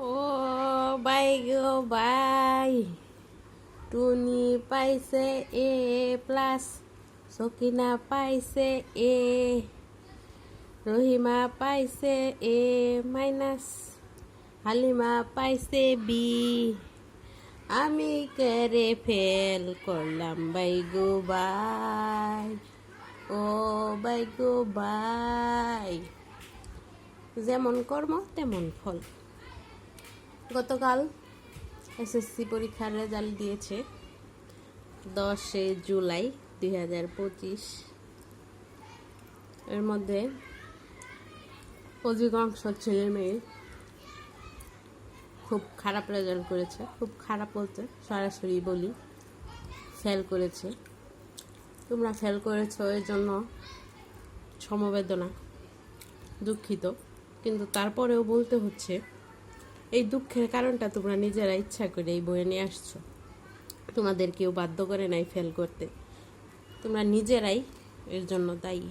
ও বাই গো বাই। টুনি পাইছে এ প্লাস, সকিনা পাইছে এ, রহিমা পাইছে এ মাইনাস, হালিমা পাইছে বি। আমি করে ফেল করলাম বাই গো বাই। ও বাই গো বাই। যেমন কর্ম, তেমন ফল। গতকাল এসএসসি পরীক্ষার রেজাল্ট দিয়েছে দশে জুলাই দুই হাজার পঁচিশ। এর মধ্যে অধিকাংশ ছেলে মেয়ে খুব খারাপ রেজাল্ট করেছে, খুব খারাপ বলতে সরাসরি বলি ফেল করেছে। তোমরা ফেল করেছ, এর জন্য সমবেদনা, দুঃখিত। কিন্তু তারপরেও বলতে হচ্ছে এই দুঃখের কারণটা তোমরা নিজেরা ইচ্ছা করে এই বইয়ে নিয়ে আসছো। তোমাদের কেউ বাধ্য করে নাই ফেল করতে। তোমরা নিজেরাই এর জন্য দায়ী।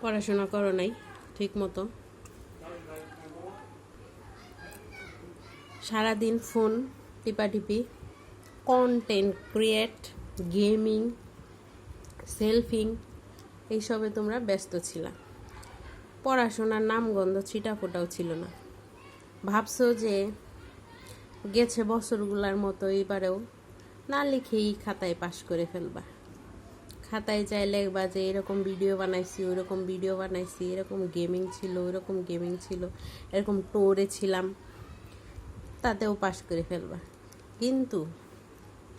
পড়াশোনা করো নাই ঠিক মতো সারাদিন ফোন টিপাটিপি কন্টেন্ট ক্রিয়েট গেমিং সেলফিং এইসবে তোমরা ব্যস্ত ছিলা। পড়াশোনার নামগন্ধ ছিটাফোটাও ছিল না। ভাবছ যে গেছে বছরগুলার মতো এবারেও না লিখেই খাতায় পাশ করে ফেলবা। খাতায় চাই লিখবা যে এরকম ভিডিও বানাইছি ওইরকম ভিডিও বানাইছি, এরকম গেমিং ছিল ওইরকম গেমিং ছিল, এরকম টোরে ছিলাম, তাতেও পাশ করে ফেলবা। কিন্তু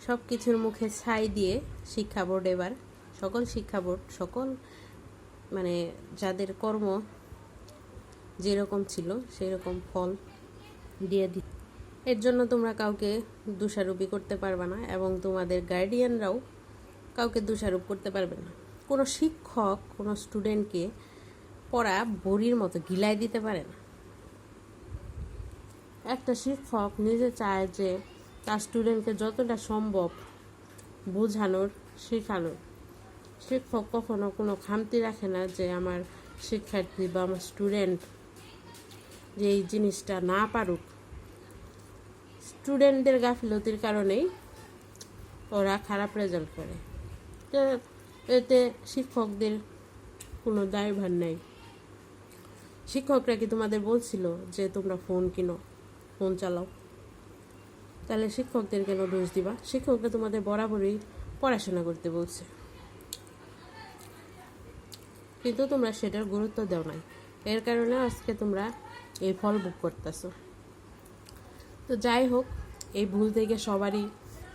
সব কিছুর মুখে ছাই দিয়ে শিক্ষা বোর্ড এবার, সকল শিক্ষা বোর্ড, সকল মানে যাদের কর্ম যেরকম ছিল সেই রকম ফল দিয়ে দি। এর জন্য তোমরা কাউকে দোষারোপই করতে পারবে না এবং তোমাদের গার্ডিয়ানরাও কাউকে দোষারোপ করতে পারবে না। কোনো শিক্ষক, কোনো স্টুডেন্টকে পড়া বড়ির মতো গিলাই দিতে পারে না। একটা শিক্ষক নিজে চায় যে তার স্টুডেন্টকে যতটা সম্ভব বোঝানোর, শেখানোর। শিক্ষক কখনো কোনো খামতি রাখে না যে আমার শিক্ষার্থী বা আমার স্টুডেন্ট যে এই জিনিসটা না পারুক। স্টুডেন্টদের গাফিলতির কারণেই ওরা খারাপ রেজাল্ট করে। তো এতে শিক্ষকদের কোনো দায়ভার নেই। শিক্ষকরা কি তোমাদের বলছিল যে তোমরা ফোন কিনো, ফোন চালাও? তাহলে শিক্ষকদের কেন দোষ দিবা? শিক্ষকরা তোমাদের বরাবরই পড়াশোনা করতে বলছে। কিন্তু তোমরা সেটার গুরুত্ব দাও নাই। এর কারণে আজকে তোমরা এই ফল ভোগ করতেছো। তো যাই হোক, এই ভুল থেকে সবারই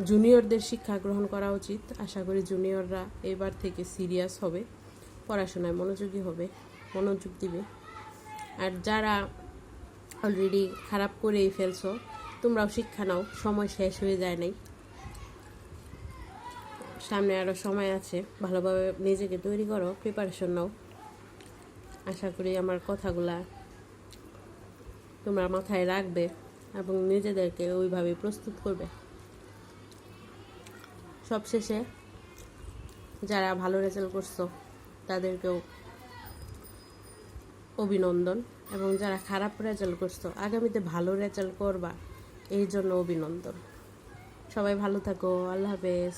জুনিয়রদের শিক্ষা গ্রহণ করা উচিত। আশা করি জুনিয়ররা এবার থেকে সিরিয়াস হবে, পড়াশোনায় মনোযোগী হবে, মনোযোগ দিবে। আর যারা অলরেডি খারাপ করেই ফেলছো, তোমরাও শিক্ষা নাও, সময় শেষ হয়ে যায় নাই। সামনে আরও সময় আছে, ভালোভাবে নিজেকে তৈরি করো প্রিপারেশন নাও। আশা করি আমার কথাগুলা তোমরা মাথায় রাখবে এবং নিজেদেরকে ওইভাবে প্রস্তুত করবে। সবশেষে যারা ভালো রেজাল্ট করছ, তাদেরকেও অভিনন্দন এবং যারা খারাপ রেজাল্ট করছ, আগামীতে ভালো রেজাল্ট করবা, এই জন্য অভিনন্দন। সবাই ভালো থাকো, আল্লাহ হাফেজ।